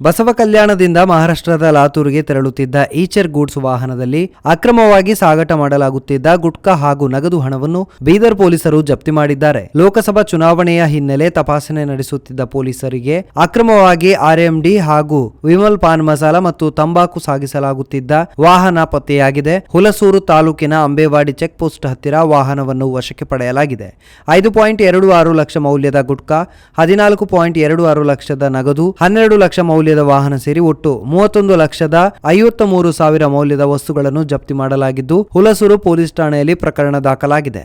ಬಸವ ಕಲ್ಯಾಣದಿಂದ ಮಹಾರಾಷ್ಟ್ರದ ಲಾತೂರಿಗೆ ತೆರಳುತ್ತಿದ್ದ ಈಚರ್ ಗೂಡ್ಸ್ ವಾಹನದಲ್ಲಿ ಅಕ್ರಮವಾಗಿ ಸಾಗಾಟ ಮಾಡಲಾಗುತ್ತಿದ್ದ ಗುಟ್ಕಾ ಹಾಗೂ ನಗದು ಹಣವನ್ನು ಬೀದರ್ ಪೊಲೀಸರು ಜಪ್ತಿ ಮಾಡಿದ್ದಾರೆ. ಲೋಕಸಭಾ ಚುನಾವಣೆಯ ಹಿನ್ನೆಲೆ ತಪಾಸಣೆ ನಡೆಸುತ್ತಿದ್ದ ಪೊಲೀಸರಿಗೆ ಅಕ್ರಮವಾಗಿ ಆರ್ಎಂಡಿ ಹಾಗೂ ವಿಮಲ್ ಪಾನ್ ಮಸಾಲ ಮತ್ತು ತಂಬಾಕು ಸಾಗಿಸಲಾಗುತ್ತಿದ್ದ ವಾಹನ ಪತ್ತೆಯಾಗಿದೆ. ಹುಲಸೂರು ತಾಲೂಕಿನ ಅಂಬೇವಾಡಿ ಚೆಕ್ ಪೋಸ್ಟ್ ಹತ್ತಿರ ವಾಹನವನ್ನು ವಶಕ್ಕೆ ಪಡೆಯಲಾಗಿದೆ. ಐದು ಪಾಯಿಂಟ್ ಎರಡು ಆರು ಲಕ್ಷ ಮೌಲ್ಯದ ಗುಟ್ಕಾ, ಹದಿನಾಲ್ಕು ಪಾಯಿಂಟ್ ಎರಡು ಆರು ಲಕ್ಷದ ನಗದು, ಹನ್ನೆರಡು ಲಕ್ಷ ಮೌಲ್ಯದ ವಾಹನ ಸೇರಿ ಒಟ್ಟು ಮೂವತ್ತೊಂದು ಲಕ್ಷದ ಐವತ್ತ ಮೂರು ಸಾವಿರ ಮೌಲ್ಯದ ವಸ್ತುಗಳನ್ನು ಜಪ್ತಿ ಮಾಡಲಾಗಿದ್ದು, ಹುಲಸೂರು ಪೊಲೀಸ್ ಠಾಣೆಯಲ್ಲಿ ಪ್ರಕರಣ ದಾಖಲಾಗಿದೆ.